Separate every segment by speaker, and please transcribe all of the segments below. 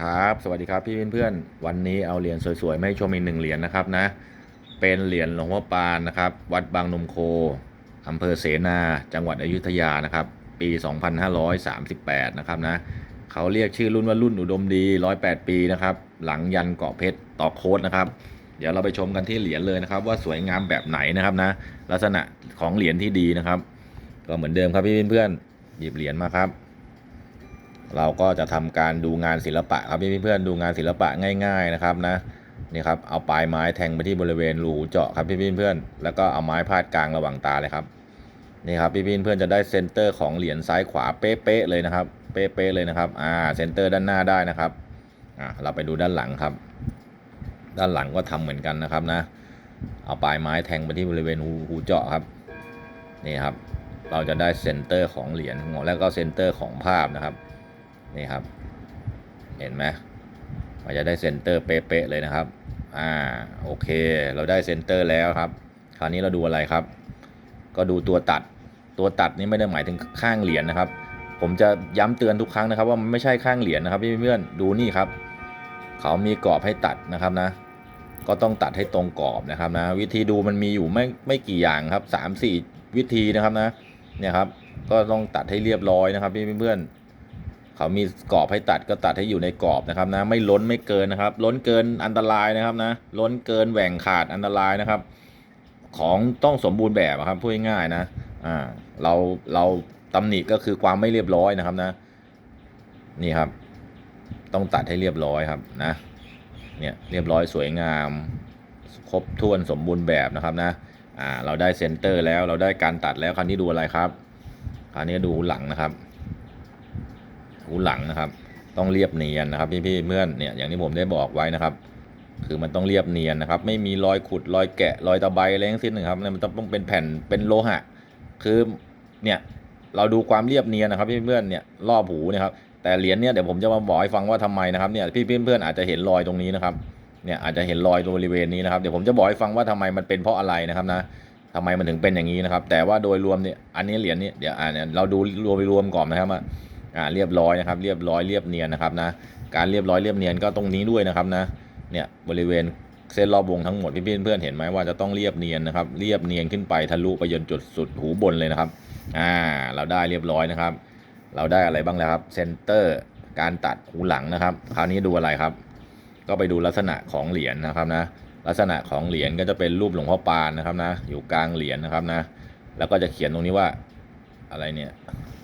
Speaker 1: ครับ สวัสดีครับพี่เพื่อนๆวันนี้เอาเหรียญสวยๆมาให้ชมอีกหนึ่งเหรียญนะครับนะ เป็นเหรียญหลวงพ่อปานนะครับ วัดบางนมโคอำเภอเสนา จังหวัดอยุธยานะครับ ปี 2538 นะครับนะเขาเรียกชื่อรุ่นว่ารุ่นอุดมดี 108 ปีนะครับ หลังยันเกาะเพชรต่อโค้ดนะครับ เดี๋ยวเราไปชมกันที่เหรียญเลยนะครับ ว่าสวยงามแบบไหนนะครับนะ ลักษณะของเหรียญที่ดีนะครับ ก็เหมือนเดิมครับพี่เพื่อนๆหยิบเหรียญมาครับ เราก็จะทำการดูงานศิลปะครับพี่เพื่อนดูงานศิลปะง่าย ๆนะครับนะนี่ครับเอาปลายไม้แทงไปที่บริเวณรูเจาะครับพี่เพื่อนแล้วก็เอาไม้พาดกลางระหว่างตาเลยครับนี่ครับพี่เพื่อนจะได้เซนเตอร์ของเหรียญซ้ายขวาเป๊ะๆเลยนะครับ เป๊ะๆเลยนะครับอ่าเซนเตอร์ด้านหน้าได้นะครับอ่าเราไปดูด้านหลังครับ ด้านหลังก็ทำเหมือนกันนะครับนะ เอาปลายไม้แทงไปที่บริเวณหูหูเจาะครับนี่ครับ เราจะได้เซนเตอร์ของเหรียญแล้วก็เซนเตอร์ของภาพนะครับ นี่ครับ เห็นไหมมันจะได้เซนเตอร์เป๊ะๆเลยนะครับ อ่า โอเค เราได้เซนเตอร์แล้วครับ คราวนี้เราดูอะไรครับ ก็ดูตัวตัด ตัวตัดนี่ไม่ได้หมายถึงข้างเหรียญนะครับ ผมจะย้ำเตือนทุกครั้งนะครับ ว่ามันไม่ใช่ข้างเหรียญนะครับพี่เพื่อนๆ ดูนี่ครับ เขามีกรอบให้ตัดนะครับนะ ก็ต้องตัดให้ตรงกรอบนะครับนะ วิธีดูมันมีอยู่ไม่ไม่กี่อย่างครับสามสี่วิธีนะครับนะ เนี่ยครับ ก็ต้องตัดให้เรียบร้อยนะครับพี่เพื่อนๆ เขามีกรอบให้ตัดก็ตัดให้อยู่ในกรอบนะครับนะไม่ล้นไม่เกินนะครับ ล้นเกินอันตรายนะครับนะล้นเกินแหว่งขาดอันตรายนะครับ ของต้องสมบูรณ์แบบครับพูดง่ายๆนะอ่าเราเราตำหนิก็คือความไม่เรียบร้อยนะครับนะนี่ครับ ต้องตัดให้เรียบร้อยครับนะเนี่ยเรียบร้อยสวยงาม ครบถ้วนสมบูรณ์แบบนะครับนะอ่าเราได้เซนเตอร์แล้วเราได้การตัดแล้วคราวนี้ดูอะไรครับคราวนี้ดูหลังนะครับ หูหลังนะครับ ต้องเรียบเนียนนะครับพี่พี่ๆเพื่อนเนี่ยอย่างที่ผมได้บอกไว้นะครับ คือมันต้องเรียบเนียนนะครับ ไม่มีรอยขุดรอยแกะรอยตะไบอะไรทั้งสิ้นนะครับเนี่ยมันต้องเป็นแผ่นเป็นโลหะ คือเนี่ยเราดูความเรียบเนียนนะครับพี่เพื่อนเนี่ยรอบหูนี่ยครับ แต่เหรียญเนี่ยเดี๋ยวผมจะมาบอกให้ฟังว่าทำไมนะครับเนี่ยพี่เพื่อนๆอาจจะเห็นรอยตรงนี้นะครับเนี่ยอาจจะเห็นรอยตรงบริเวณนี้นะครับเดี๋ยวผมจะบอกให้ฟังว่าทำไมมันเป็นเพราะอะไรนะครับนะทำไมมันถึงเป็นอย่างนี้นะครับ แต่ว่าโดยรวมเนี่ยอันนี้เหรียญเนี่ยเดี๋ยวอ่าเนี่ยเราดูรวมไปรวมก่อนนะครับ อ่าเรียบร้อยนะครับ เรียบร้อยเรียบเนียนนะครับนะการเรียบร้อยเรียบเนียนก็ตรงนี้ด้วยนะครับนะเนี่ยบริเวณเส้นรอบวงทั้งหมดพี่เพื่อนเห็นไหมว่าจะต้องเรียบเนียนนะครับ เรียบเนียนขึ้นไปทะลุไปจนจุดสุดหูบนเลยนะครับอ่าเราได้เรียบร้อยนะครับ เราได้อะไรบ้างแล้วครับเซนเตอร์การตัดหูหลังนะครับ คราวนี้ดูอะไรครับ ก็ไปดูลักษณะของเหรียญนะครับนะลักษณะของเหรียญก็จะเป็นรูปหลวงพ่อปานนะครับนะ อยู่กลางเหรียญนะครับนะ แล้วก็จะเขียนตรงนี้ว่าอะไรเนี่ย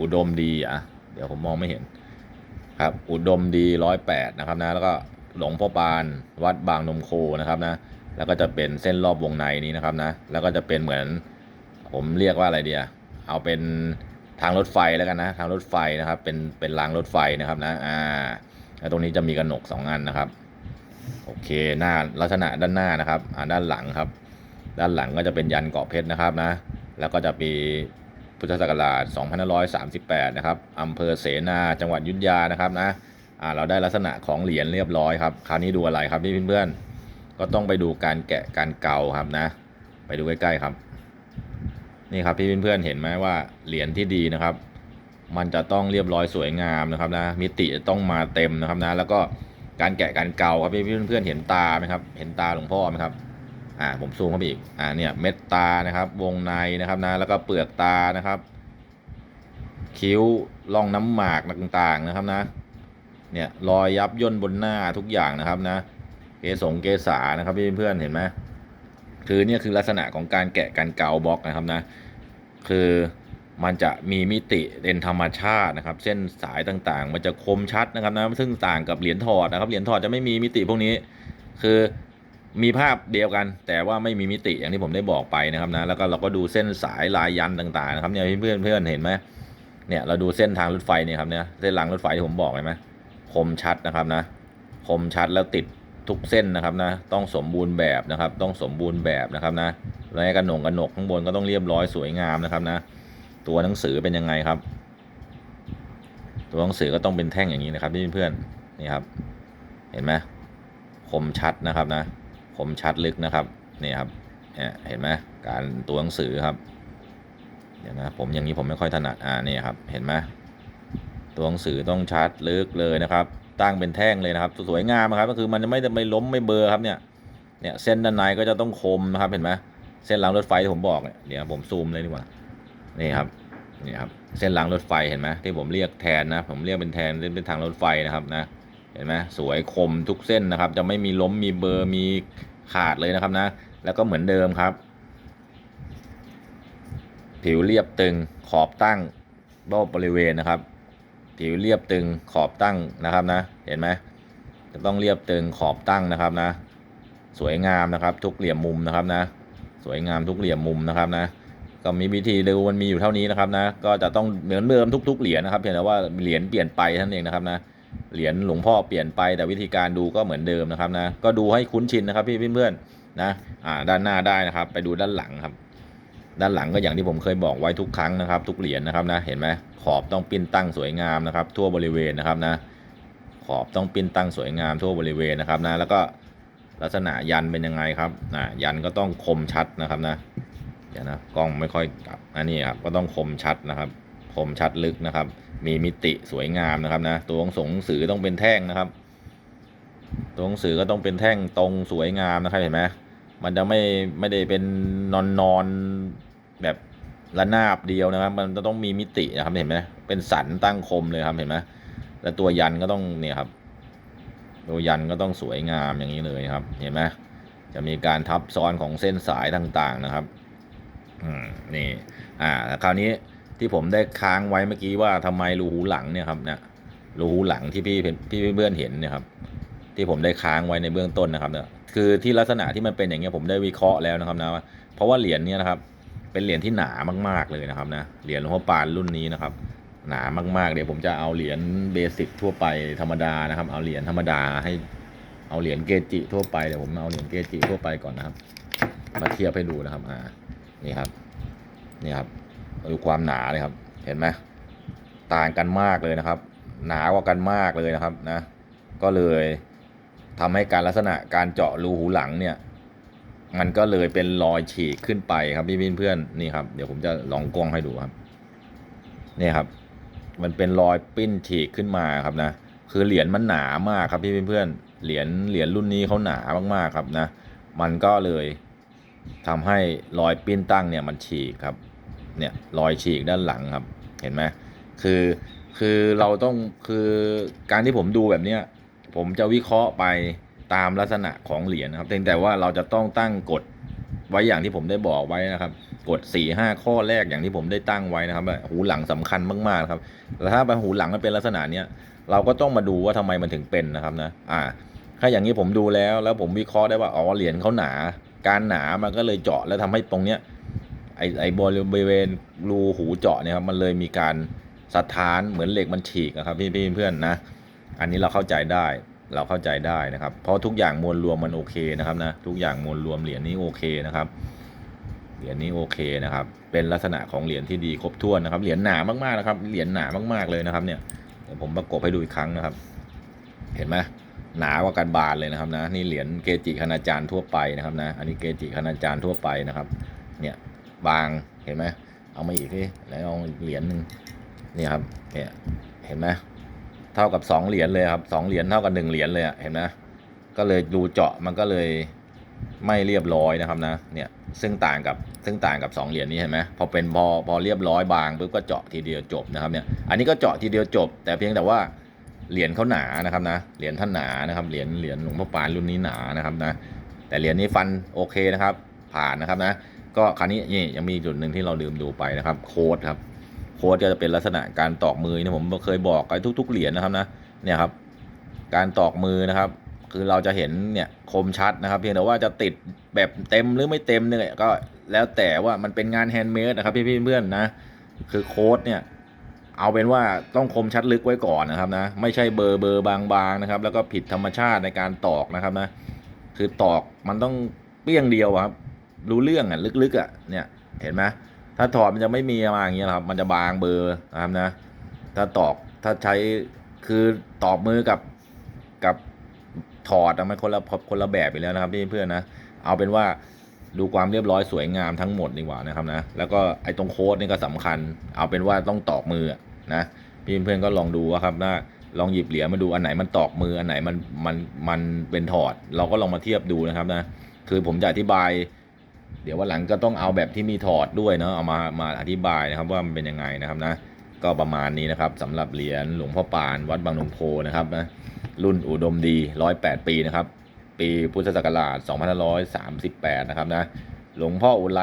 Speaker 1: อุดมดีอะ เดี๋ยวผมมองไม่เห็น ครับ อุดมดีร้อยแปดนะครับนะ แล้วก็หลงพ่อปานวัดบางนมโคนะครับนะ แล้วก็จะเป็นเส้นรอบวงในนี้นะครับนะ แล้วก็จะเป็นเหมือน ผมเรียกว่าอะไรเดียเอาเป็นทางรถไฟแล้วกันนะ ทางรถไฟนะครับ เป็นเป็นรางรถไฟนะครับนะ อ่าแล้วตรงนี้จะมีกระหนกสองอันนะครับ โอเค หน้าลักษณะด้านหน้านะครับ อ่าด้านหลังครับ ด้านหลังก็จะเป็นยันเกาะเพชรนะครับนะ แล้วก็จะมี พุทธศักราช 2538 นะครับอำเภอเสนาจังหวัดยุธยานะครับนะอ่าเราได้ลักษณะของเหรียญเรียบร้อยครับ คราวนี้ดูอะไรครับพี่เพื่อนๆ ก็ต้องไปดูการแกะการเกาครับนะ ไปดูใกล้ๆครับ นี่ครับพี่เพื่อนๆเห็นไหมว่าเหรียญที่ดีนะครับ มันจะต้องเรียบร้อยสวยงามนะครับนะ มิติต้องมาเต็มนะครับนะ แล้วก็การแกะการเกาครับพี่เพื่อนๆเห็นตาไหมครับ เห็นตาหลวงพ่อไหมครับ อ่าผมซูมเข้าไปอีกอ่าเนี่ยเม็ดตานะครับ วงในนะครับนะแล้วก็เปลือกตานะครับ คิ้วร่องน้ำหมากต่างๆนะครับนะ เนี่ยรอยยับย่นบนหน้าทุกอย่างนะครับนะ เกสงเกษานะครับเพื่อนๆเห็นไหมคือเนี่ยคือลักษณะของการแกะการเกาบล็อกนะครับนะ คือมันจะมีมิติเป็นธรรมชาตินะครับ เส้นสายต่างๆ มันจะคมชัดนะครับนะซึ่งต่างกับเหรียญถอดนะครับเหรียญถอดจะไม่มีมิติพวกนี้ คือ มีภาพเดียวกัน แต่ว่าไม่มีมิติอย่างที่ผมได้บอกไปนะครับนะแล้วก็เราก็ดูเส้นสายลายยันต่างๆนะครับเนี่ยเพื่อนเพื่อนเห็นไหมเนี่ยเราดูเส้นทางรถไฟเนี่ยครับเนี่ยเส้นรางรถไฟที่ผมบอกเห็นไหมคมชัดนะครับนะคมชัดแล้วติดทุกเส้นนะครับนะต้องสมบูรณ์แบบนะครับ ต้องสมบูรณ์แบบนะครับนะแล้วกระหนงกระหนกข้างบนก็ต้องเรียบร้อยสวยงามนะครับนะตัวหนังสือเป็นยังไงครับ ตัวหนังสือก็ต้องเป็นแท่งอย่างนี้นะครับเพื่อนๆนี่ครับ เห็นไหมคมชัดนะครับนะ คมชัดลึกนะครับนี่ครับเนี่ยเห็นไหมการตัวหนังสือครับเดี๋ยวนะผมอย่างนี้ผมไม่ค่อยถนัดอ่านี่ครับเห็นไหมตัวหนังสือต้องชัดลึกเลยนะครับตั้งเป็นแท่งเลยนะครับ สวยงามครับก็คือมันจะไม่ไม่ล้มไม่เบลอครับเนี่ยเนี่ยเส้นด้านในก็จะต้องคมนะครับเห็นไหมเส้นรางรถไฟที่ผมบอกเนี่ยเดี๋ยวผมซูมเลยดีกว่านี่ครับนี่ครับเส้นรางรถไฟเห็นไหมที่ผมเรียกแทนนะผมเรียกเป็นแทนเป็นทางรถไฟนะครับนะ เห็นไหมสวยคมทุกเส้นนะครับ จะไม่มีล้มมีเบอร์มีขาดเลยนะครับนะ แล้วก็เหมือนเดิมครับ ผิวเรียบตึงขอบตั้งรอบบริเวณนะครับ ผิวเรียบตึงขอบตั้งนะครับนะ เห็นไหมจะต้องเรียบตึงขอบตั้งนะครับนะ สวยงามนะครับ ทุกเหลี่ยมมุมนะครับนะ สวยงามทุกเหลี่ยมมุมนะครับนะก็มีวิธีดูมันมีอยู่เท่านี้นะครับนะ ก็จะต้องเหมือนเดิมทุก ๆ เหรียญนะครับ เพียงแต่ว่าเหรียญเปลี่ยนไปเท่านั้นเองนะครับนะ เหรียญหลวงพ่อเปลี่ยนไปแต่วิธีการดูก็เหมือนเดิมนะครับนะก็ดูให้คุ้นชินนะครับพี่เพื่อนๆนะอ่าด้านหน้าได้นะครับ ไปดูด้านหลังครับ ด้านหลังก็อย่างที่ผมเคยบอกไว้ทุกครั้งนะครับ ทุกเหรียญนะครับนะเห็นไหมขอบต้องปิ้นตั้งสวยงามนะครับ ทั่วบริเวณนะครับนะขอบต้องปิ้นตั้งสวยงามทั่วบริเวณนะครับนะแล้วก็ลักษณะยันเป็นยังไงครับอ่ายันก็ต้องคมชัดนะครับนะเดี๋ยวนะกล้องไม่ค่อยกลับอันนี้ครับก็ต้องคมชัดนะครับ คมชัดลึกนะครับ มีมิติสวยงามนะครับนะ ตัวของสงสือต้องเป็นแท่งนะครับ ตัวหนังสือก็ต้องเป็นแท่งตรงสวยงามนะครับเห็นไหมมันจะไม่ไม่ได้เป็นนอนนอนแบบระนาบเดียวนะครับ มันจะต้องมีมิตินะครับเห็นไหมเป็นสันตั้งคมเลยครับเห็นไหมแล้วตัวยันก็ต้องเนี่ยครับ ตัวยันก็ต้องสวยงามอย่างนี้เลยครับเห็นไหมจะมีการทับซ้อนของเส้นสายต่างๆนะครับ อืมนี่ อ่า คราวนี้ ที่ผมได้ค้างไว้เมื่อกี้ว่าทำไมรูหูหลังเนี่ยครับเนี่ยรูหูหลังที่พี่พี่เพื่อนเห็นเนี่ยครับที่ผมได้ค้างไว้ในเบื้องต้นนะครับเนี่ยคือที่ลักษณะที่มันเป็นอย่างเงี้ยผมได้วิเคราะห์แล้วนะครับนะว่าเพราะว่าเหรียญเนี้ยนะครับ เป็นเหรียญที่หนามาก ๆเลยนะครับนะเหรียญหลวงพ่อปานรุ่นนี้นะครับ หนามากๆเดี๋ยวผมจะเอาเหรียญเบสิกทั่วไปธรรมดานะครับ เอาเหรียญธรรมดาให้เอาเหรียญเกจิทั่วไปเดี๋ยวผมเอาเหรียญเกจิทั่วไปก่อนนะครับ มาเทียบให้ดูนะครับอ่านี่ครับนี่ครับ ดูความหนาเลยครับ เห็นไหมต่างกันมากเลยนะครับ หนากว่ากันมากเลยนะครับนะ ก็เลยทำให้การลักษณะการเจาะรูหูหลังเนี่ย มันก็เลยเป็นรอยฉีกขึ้นไปครับพี่เพื่อนๆนี่ครับเดี๋ยวผมจะลองกล้องให้ดูครับนี่ครับ มันเป็นรอยปิ้นฉีกขึ้นมาครับนะคือเหรียญมันหนามากครับพี่เพื่อนเหรียญเหรียญรุ่นนี้เขาหนามากๆครับนะ มันก็เลยทำให้รอยปิ้นตั้งเนี่ยมันฉีกครับ เนี่ยรอยฉีกด้านหลังครับเห็นไหมคือคือเราต้องคือการที่ผมดูแบบเนี้ยผมจะวิเคราะห์ไปตามลักษณะของเหรียญนะครับเพียงแต่ว่าเราจะต้องตั้งกฎไว้อย่างที่ผมได้บอกไว้นะครับ กฎ4ี่ห้าข้อแรกอย่างที่ผมได้ตั้งไว้นะครับหูหลังสำคัญมากๆครับแล้วถ้าไปหูหลังมันเป็นลักษณะเนี้ยเราก็ต้องมาดูว่าทำไมมันถึงเป็นนะครับนะอ่าถ้าอย่างนี้ผมดูแล้วแล้วผมวิเคราะห์ได้ว่าอ๋อเหรียญเขาหนา การหนามันก็เลยเจาะแล้วทำให้ตรงเนี้ย ไอไอบริเวณรูหูเจาะเนี่ยครับมันเลยมีการสะท้านเหมือนเหล็กมันฉีกนะครับพี่พี่เพื่อนๆนะ อันนี้เราเข้าใจได้เราเข้าใจได้นะครับ เพราะทุกอย่างมวลรวมมันโอเคนะครับนะทุกอย่างมวลรวมเหรียญนี้โอเคนะครับเหรียญนี้โอเคนะครับ เป็นลักษณะของเหรียญที่ดีครบถ้วนนะครับเหรียญหนามากๆนะครับเหรียญหนามากๆเลยนะครับเนี่ยเดี๋ยวผมประกบให้ดูอีกครั้งนะครับ เห็นไหมหนากว่ากันบานเลยนะครับนะนี่เหรียญเกจิคณาจารย์ทั่วไปนะครับนะอันนี้เกจิคณาจารย์ทั่วไปนะครับ เนี่ย บางเห็นไหมเอามาอีกที่แล้วเอาอีกเหรียญหนึ่งนี่ครับเนี่ยเห็นไหมเท่ากับสองเหรียญเลยครับสองเหรียญเท่ากับหนึ่งเหรียญเลยเห็นไหมก็เลยดูเจาะมันก็เลยไม่เรียบร้อยนะครับนะเนี่ยซึ่งต่างกับซึ่งต่างกับสองเหรียญนี้เห็นไหมพอเป็นพอพอเรียบร้อยบางปุ๊บก็เจาะทีเดียวจบนะครับเนี่ยอันนี้ก็เจาะทีเดียวจบ แต่เพียงแต่ว่าเหรียญเขาหนานะครับนะเหรียญท่านหนานะครับเหรียญเหรียญหลวงพ่อปานรุ่นนี้หนานะครับนะแต่เหรียญนี้ฟันโอเคนะครับผ่านนะครับนะ ก็คราวนี้นี่ยังมีจุดหนึ่งที่เราลืมดูไปนะครับ โค้ดครับ โค้ดก็จะเป็นลักษณะการตอกมือที่ผมเคยบอกไปทุก ๆ เหรียญนะครับนะเนี่ยครับ การตอกมือนะครับ คือเราจะเห็นเนี่ยคมชัดนะครับ เพียงแต่ว่าจะติดแบบเต็มหรือไม่เต็มเนี่ยก็แล้วแต่ว่ามันเป็นงานแฮนด์เมดนะครับพี่ๆเพื่อนๆนะ คือโค้ดเนี่ยเอาเป็นว่าต้องคมชัดลึกไว้ก่อนนะครับนะ ไม่ใช่เบอร์เบอร์บางๆนะครับ แล้วก็ผิดธรรมชาติในการตอกนะครับนะ คือตอกมันต้องเปี้ยงเดียวครับ รู้เรื่องอะลึกๆอะเนี่ยเห็นไหมถ้าถอดมันจะไม่มีมาอย่างเงี้ยครับมันจะบางเบอร์นะครับนะ ถ้าตอกถ้าใช้คือตอกมือกับกับถอดอะมันคนละคนละแบบไปแล้วนะครับพี่เพื่อนนะ เอาเป็นว่าดูความเรียบร้อยสวยงามทั้งหมดดีกว่านะครับนะ แล้วก็ไอ้ตรงโค้ดนี่ก็สำคัญ เอาเป็นว่าต้องตอกมืออะนะพี่เพื่อนก็ลองดูว่าครับนะลองหยิบเหรียญมาดูอันไหนมันตอกมืออันไหนมันมันมันเป็นถอด เราก็ลองมาเทียบดูนะครับนะ คือผมจะอธิบาย เดี๋ยววันหลังก็ต้องเอาแบบที่มีถอดด้วยเนาะเอามามาอธิบายนะครับว่ามันเป็นยังไงนะครับนะก็ประมาณนี้นะครับสำหรับเหรียญหลวงพ่อปานวัดบางนมโพนะครับนะรุ่นอุดมดี 108 ปีนะครับ ปีพุทธศักราช 2538 นะครับนะหลวงพ่ออุไร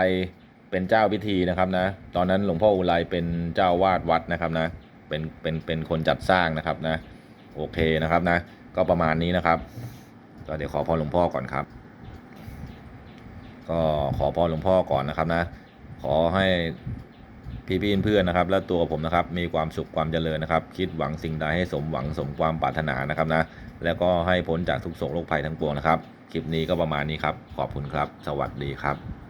Speaker 1: เป็นเจ้าพิธีนะครับนะ ตอนนั้นหลวงพ่ออุไรเป็นเจ้าวาดวัดนะครับนะ เป็นเป็นเป็นคนจัดสร้างนะครับนะ โอเคนะครับนะ ก็ประมาณนี้นะครับก็เดี๋ยวขอพรหลวงพ่อก่อนครับ ก็ขอพรหลวงพ่อก่อนนะครับนะ ขอให้พี่พี่เพื่อนนะครับ และตัวผมนะครับมีความสุขความเจริญนะครับ คิดหวังสิ่งใดให้สมหวังสมความปรารถนานะครับนะ แล้วก็ให้พ้นจากทุกโศกโรคภัยทั้งปวงนะครับ คลิปนี้ก็ประมาณนี้ครับ ขอบคุณครับ สวัสดีครับ